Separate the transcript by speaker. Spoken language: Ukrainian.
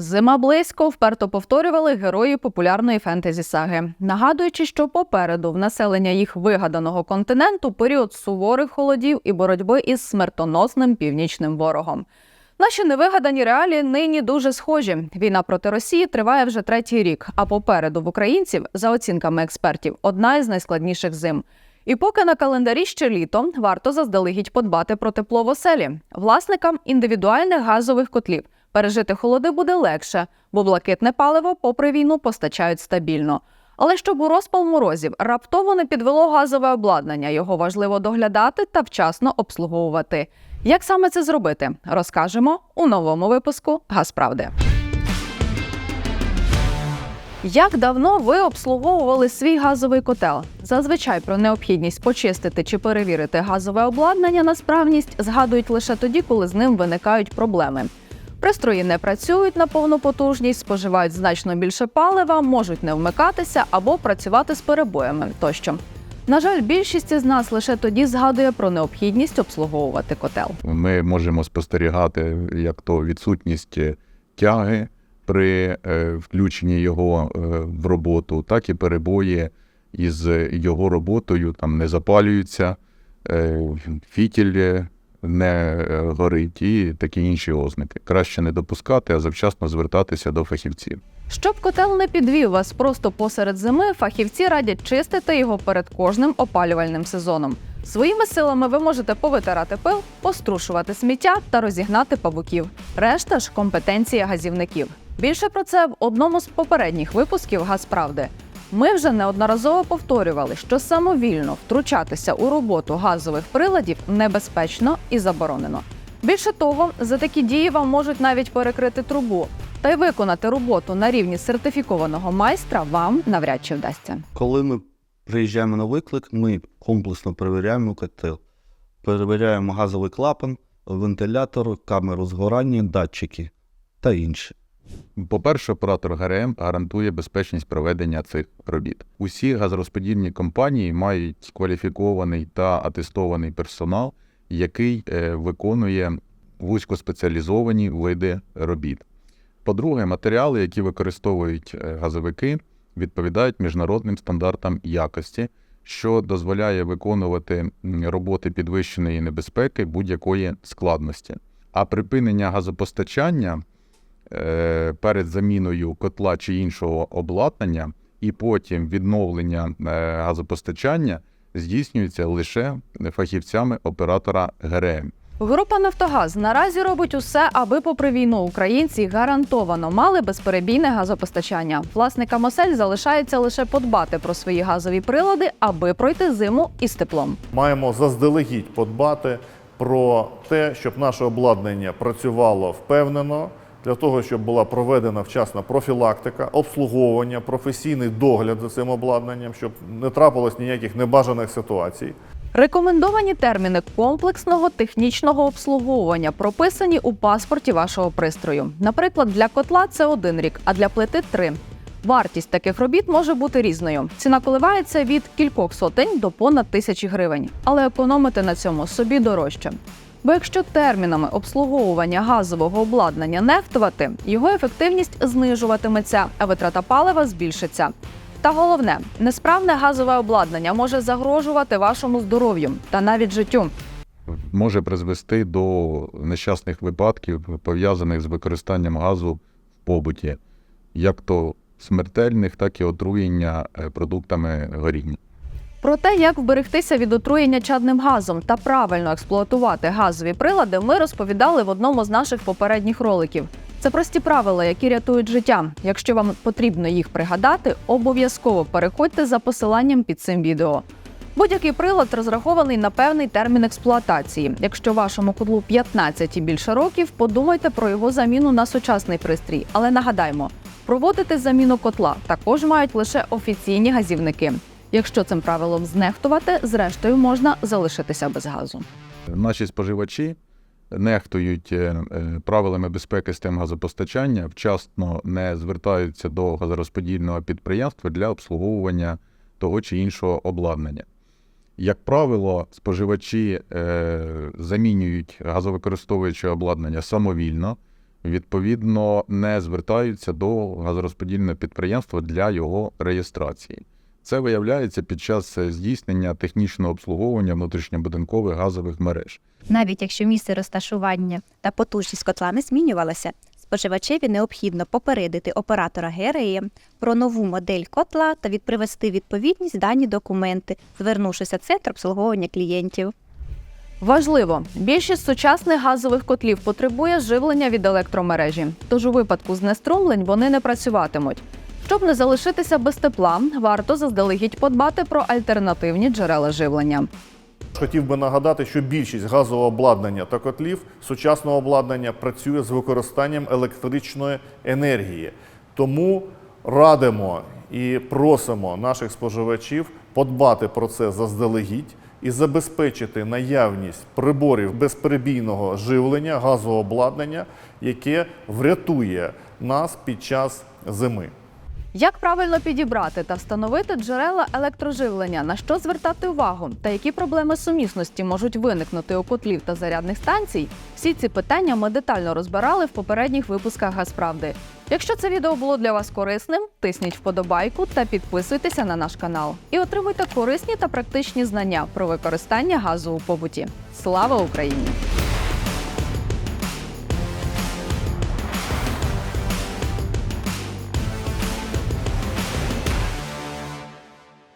Speaker 1: Зима близько вперто повторювали герої популярної фентезі саги, нагадуючи, що попереду в населення їх вигаданого континенту період суворих холодів і боротьби із смертоносним північним ворогом. Наші невигадані реалії нині дуже схожі. Війна проти Росії триває вже третій рік. А попереду в українців, за оцінками експертів, одна із найскладніших зим. І поки на календарі ще літо, варто заздалегідь подбати про тепло в оселі. Власникам індивідуальних газових котлів пережити холоди буде легше, бо блакитне паливо, попри війну, постачають стабільно. Але щоб у розпал морозів раптово не підвело газове обладнання, його важливо доглядати та вчасно обслуговувати. Як саме це зробити, розкажемо у новому випуску Газправди. Як давно ви обслуговували свій газовий котел? Зазвичай про необхідність почистити чи перевірити газове обладнання на справність згадують лише тоді, коли з ним виникають проблеми. Пристрої не працюють на повну потужність, споживають значно більше палива, можуть не вмикатися або працювати з перебоями тощо. На жаль, більшість із нас лише тоді згадує про необхідність обслуговувати котел.
Speaker 2: Ми можемо спостерігати як то відсутність е, тяги при е, включенні його е, в роботу, так і перебої із його роботою, там не запалюються, фітіль не горить і такі інші ознаки. Краще не допускати, а завчасно звертатися до фахівців.
Speaker 1: Щоб котел не підвів вас просто посеред зими, фахівці радять чистити його перед кожним опалювальним сезоном. Своїми силами ви можете повитирати пил, пострушувати сміття та розігнати павуків. Решта ж компетенція газівників. Більше про це в одному з попередніх випусків Газправди. Ми вже неодноразово повторювали, що самовільно втручатися у роботу газових приладів небезпечно і заборонено. Більше того, за такі дії вам можуть навіть перекрити трубу, та й виконати роботу на рівні сертифікованого майстра вам навряд чи вдасться.
Speaker 3: Коли ми приїжджаємо на виклик, ми комплексно перевіряємо котел. Перевіряємо газовий клапан, вентилятор, камеру згорання, датчики та інше.
Speaker 2: По-перше, оператор ГРМ гарантує безпечність проведення цих робіт. Усі газорозподільні компанії мають кваліфікований та атестований персонал, який е, виконує вузькоспеціалізовані види робіт. По-друге, матеріали, які використовують е, газовики, відповідають міжнародним стандартам якості, що дозволяє виконувати роботи підвищеної небезпеки будь-якої складності. А припинення газопостачання перед заміною котла чи іншого обладнання, і потім відновлення е, газопостачання здійснюється лише фахівцями оператора ГРМ.
Speaker 1: Група Нафтогаз наразі робить усе, аби, попри війну, українці гарантовано мали безперебійне газопостачання. Власникам осель залишається лише подбати про свої газові прилади, аби пройти зиму із теплом.
Speaker 4: Маємо заздалегідь подбати про те, щоб наше обладнання працювало впевнено, для того, щоб була проведена вчасна профілактика, обслуговування, професійний догляд за цим обладнанням, щоб не трапилось ніяких небажаних ситуацій.
Speaker 1: Рекомендовані терміни комплексного технічного обслуговування прописані у паспорті вашого пристрою. Наприклад, для котла це один рік, а для плити три. Вартість таких робіт може бути різною. Ціна коливається від кількох сотень до понад тисячі гривень, але економити на цьому собі дорожче. Бо якщо термінами обслуговування газового обладнання нехтувати, його ефективність знижуватиметься, а витрата палива збільшиться. Та головне, несправне газове обладнання може загрожувати вашому здоров'ю та навіть життю.
Speaker 2: Може призвести до нещасних випадків, пов'язаних з використанням газу в побуті, як то смертельних, так і отруєння е, продуктами горіння.
Speaker 1: Про те, як вберегтися від отруєння чадним газом та правильно експлуатувати газові прилади, ми розповідали в одному з наших попередніх роликів. Це прості правила, які рятують життя. Якщо вам потрібно їх пригадати, обов'язково переходьте за посиланням під цим відео. Будь-який прилад розрахований на певний термін експлуатації. Якщо вашому котлу 15 і більше років, подумайте про його заміну на сучасний пристрій. Але нагадаймо, проводити заміну котла також мають лише офіційні газівники. Якщо цим правилом знехтувати, зрештою можна залишитися без газу.
Speaker 2: Наші споживачі нехтують е, е, правилами безпеки систем газопостачання, вчасно не звертаються до газорозподільного підприємства для обслуговування того чи іншого обладнання. Як правило, споживачі е, замінюють газовикористовуюче обладнання самовільно, відповідно не звертаються до газорозподільного підприємства для його реєстрації. Це виявляється під час е, здійснення технічного обслуговування внутрішньобудинкових газових мереж.
Speaker 5: Навіть якщо місце розташування та потужність котла не змінювалася, споживачеві необхідно попередити оператора ГРЕ про нову модель котла та відпривести відповідність дані документи, звернувшися в центр обслуговування клієнтів.
Speaker 1: Важливо, більшість сучасних газових котлів потребує живлення від електромережі, тож у випадку знеструмлень вони не працюватимуть. Щоб не залишитися без тепла, варто заздалегідь подбати про альтернативні джерела живлення.
Speaker 4: Хотів би нагадати, що більшість газового обладнання та котлів сучасного обладнання працює з використанням електричної енергії. Тому радимо і просимо наших споживачів подбати про це заздалегідь і забезпечити наявність приборів безперебійного живлення газового обладнання, яке врятує нас під час зими.
Speaker 1: Як правильно підібрати та встановити джерела електроживлення, на що звертати увагу, та які проблеми сумісності можуть виникнути у котлів та зарядних станцій? Всі ці питання ми детально розбирали в попередніх випусках Газправди. Якщо це відео було для вас корисним, тисніть вподобайку та підписуйтеся на наш канал. І отримуйте корисні та практичні знання про використання газу у побуті. Слава Україні!